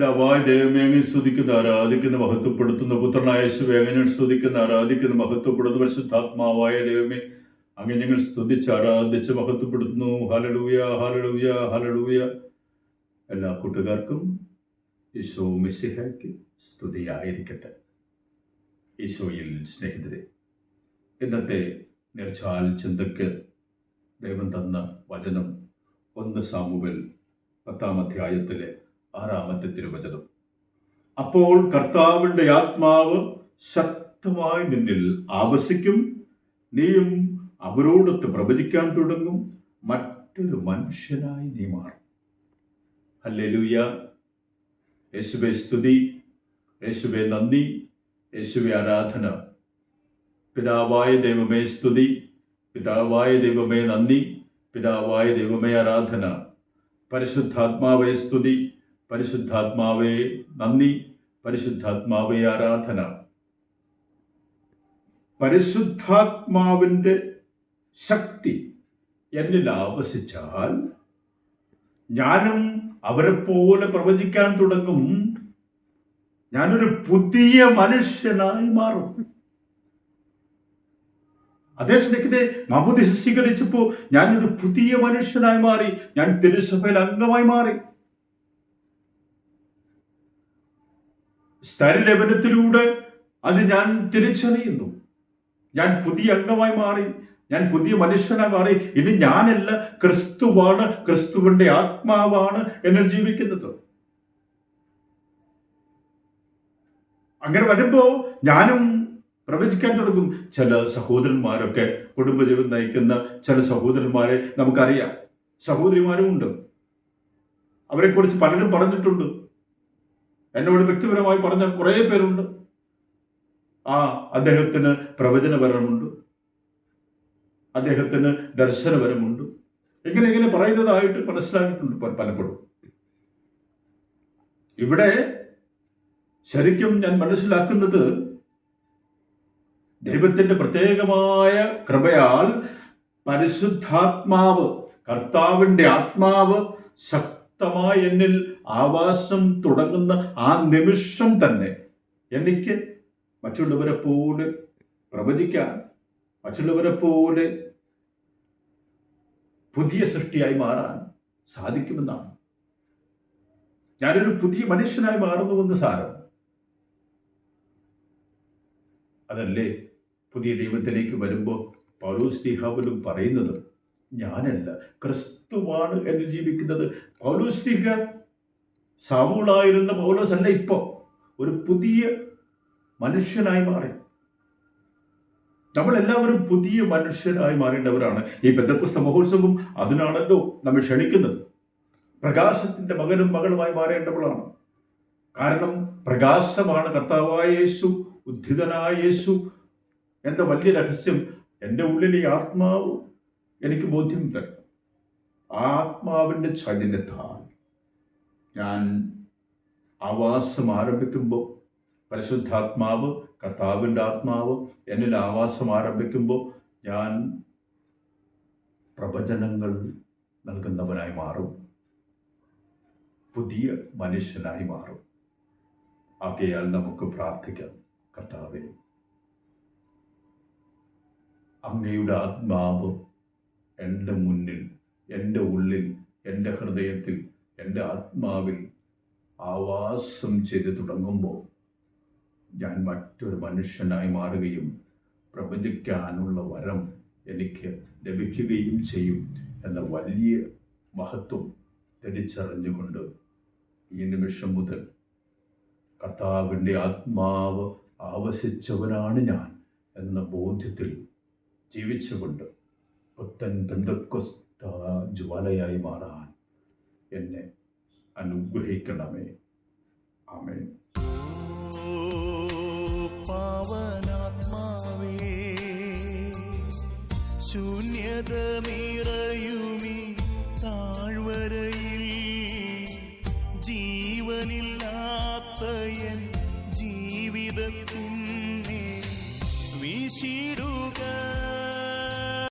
പിതാവായ ദൈവമേ അങ്ങനെ സ്തുതിക്കുന്ന ആരാധിക്കുന്ന മഹത്വപ്പെടുത്തുന്ന പുത്രനായ ഞങ്ങൾ സ്തുതിക്കുന്ന ആരാധിക്കുന്ന മഹത്വപ്പെടുത്തുന്ന പരിശുദ്ധാത്മാവായ ദൈവമേ അങ്ങനെ ഞങ്ങൾ സ്തുതിച്ച് ആരാധിച്ച് മഹത്വപ്പെടുത്തുന്നു. ഹലലൂയ ഹലലൂയ ഹലലൂയ എല്ലാ കൂട്ടുകാർക്കും ഈശോ മിശിഹയ്ക്ക് സ്തുതിയായിരിക്കട്ടെ. ഈശോയിൽ സ്നേഹിതരെ ഇന്നത്തെ നിർച്ചാൽ ചിന്തയ്ക്ക് ദൈവം തന്ന വചനം ഒന്ന് സാമുവൽ പത്താം അധ്യായത്തിലെ ആറാമത്തെ തിരുവചനം അപ്പോൾ കർത്താവിന്റെ ആത്മാവ് ശക്തമായി നിന്നിൽ ആവസിക്കും നീയും അവരോടൊത്ത് പ്രവചിക്കാൻ തുടങ്ങും. മറ്റൊരു മനുഷ്യനായി നീ മാറും. ഹല്ലേലൂയ. യേശുവെ സ്തുതി. യേശുവെ നന്ദി. യേശുവെ ആരാധന. പിതാവായ ദൈവമേ സ്തുതി. പിതാവായ ദൈവമേ നന്ദി. പിതാവായ ദൈവമേ ആരാധന. പരിശുദ്ധാത്മാവേ സ്തുതി. പരിശുദ്ധാത്മാവേ നന്ദി. പരിശുദ്ധാത്മാവേ ആരാധന. പരിശുദ്ധാത്മാവിന്റെ ശക്തി എന്നിൽ ആവശിച്ചാൽ ഞാനും അവരെ പോലെ പ്രവചിക്കാൻ തുടങ്ങും. ഞാനൊരു പുതിയ മനുഷ്യനായി മാറും. അതേ സ്നേഹിതരെ മബുദി സ്വീകരിച്ചപ്പോൾ ഞാനൊരു പുതിയ മനുഷ്യനായി മാറി. ഞാൻ തിരുസഭയിൽ അംഗമായി മാറി. സ്ഥലലപനത്തിലൂടെ അത് ഞാൻ തിരിച്ചറിയുന്നു. ഞാൻ പുതിയ അംഗമായി മാറി ഞാൻ പുതിയ മനുഷ്യനായി മാറി. ഇനി ഞാനല്ല ക്രിസ്തുവാണ് ക്രിസ്തുവിന്റെ ആത്മാവാണ് എന്നിൽ ജീവിക്കുന്നത്. അങ്ങനെ വരുമ്പോ ഞാനും പ്രവചിക്കാൻ തുടങ്ങും. ചില സഹോദരന്മാരൊക്കെ കുടുംബജീവിതം നയിക്കുന്ന ചില സഹോദരന്മാരെ നമുക്കറിയാം. സഹോദരിമാരും ഉണ്ട്. അവരെക്കുറിച്ച് പലരും പറഞ്ഞിട്ടുണ്ട്. എന്നോട് വ്യക്തിപരമായി പറഞ്ഞ കുറേ പേരുണ്ട്. ആ അദ്ദേഹത്തിന് പ്രവചനപരമുണ്ട്. അദ്ദേഹത്തിന് ദർശനപരമുണ്ട്. ഇങ്ങനെ ഇങ്ങനെ പറയുന്നതായിട്ട് മനസ്സിലാക്കിയിട്ടുണ്ട് പലപ്പോഴും. ഇവിടെ ശരിക്കും ഞാൻ മനസ്സിലാക്കുന്നത് ദൈവത്തിന്റെ പ്രത്യേകമായ കൃപയാൽ പരിശുദ്ധാത്മാവ് കർത്താവിന്റെ ആത്മാവ് ശക്തമായി എന്നിൽ ആവാസം തുടങ്ങുന്ന ആ നിമിഷം തന്നെ എനിക്ക് മറ്റുള്ളവരെ പോലെ പ്രവചിക്കാൻ മറ്റുള്ളവരെ പോലെ പുതിയ സൃഷ്ടിയായി മാറാൻ സാധിക്കുമെന്നാണ്. ഞാനൊരു പുതിയ മനുഷ്യനായി മാറുന്നുവെന്ന് സാരം. അതല്ലേ പുതിയ ദൈവത്തിലേക്ക് വരുമ്പോൾ പൗലോസ് ദീഹാബലും പറയുന്നത്? ഞാനല്ല. ക്രിസ്തുവാണ് എന്ന് ജീവിക്കുന്നത്. പൗലോസ് ദീഹ സാവൂളായിരുന്ന പൗലോസ് അല്ല ഇപ്പോ. ഒരു പുതിയ മനുഷ്യനായി മാറി. നമ്മളെല്ലാവരും പുതിയ മനുഷ്യനായി മാറേണ്ടവരാണ്. ഈ ബന്ധപ്പുസ്ത മഹോത്സവം അതിനാണല്ലോ നമ്മൾ ക്ഷണിക്കുന്നത്. പ്രകാശത്തിന്റെ മകനും മകളുമായി മാറേണ്ടവളാണ്. കാരണം പ്രകാശമാണ് കർത്താവായ യേശു ഉദ്ധിതനായ യേശു എന്ന വലിയ രഹസ്യം എന്റെ ഉള്ളിലെ ആത്മാവ് എനിക്ക് ബോധ്യം തരും ആ ആത്മാവിന്റെ ചൈതന്യത്താൽ ഞാൻ ആവാസം ആരംഭിക്കുമ്പോൾ പരിശുദ്ധാത്മാവ് കർത്താവിന്റെ ആത്മാവ് എന്നിൽ ആവാസം ആരംഭിക്കുമ്പോൾ ഞാൻ പ്രവചനങ്ങൾ നൽകുന്നവനായി മാറും. പുതിയ മനുഷ്യനായി മാറും. ആകയാൽ നമുക്ക് പ്രാർത്ഥിക്കാം കർത്താവെ. അങ്ങയുടെ ആത്മാവ് എന്റെ മുന്നിൽ എന്റെ ഉള്ളിൽ എന്റെ ഹൃദയത്തിൽ എന്റെ ആത്മാവിൽ ആവാസം ചെയ്ത് തുടങ്ങുമ്പോൾ ഞാൻ മറ്റൊരു മനുഷ്യനായി മാറുകയും പ്രവചിക്കാനുള്ള വരം എനിക്ക് ലഭിക്കുകയും ചെയ്യും എന്ന വലിയ മഹത്വം തിരിച്ചറിഞ്ഞുകൊണ്ട് ഈ നിമിഷം മുതൽ കർത്താവിന്റെ ആത്മാവ് ആവശിച്ചവനാണ് ഞാൻ എന്ന ബോധ്യത്തിൽ ജീവിച്ചുകൊണ്ട് പുത്തൻ ബന്ധക്കൊസ്ത ജ്വാലയായി മാറാൻ എന്നെ അനുഗ്രഹിക്കണമേ. ആമേൻ. പാവനാത്മാവേ ശൂന്യത നിറയൂ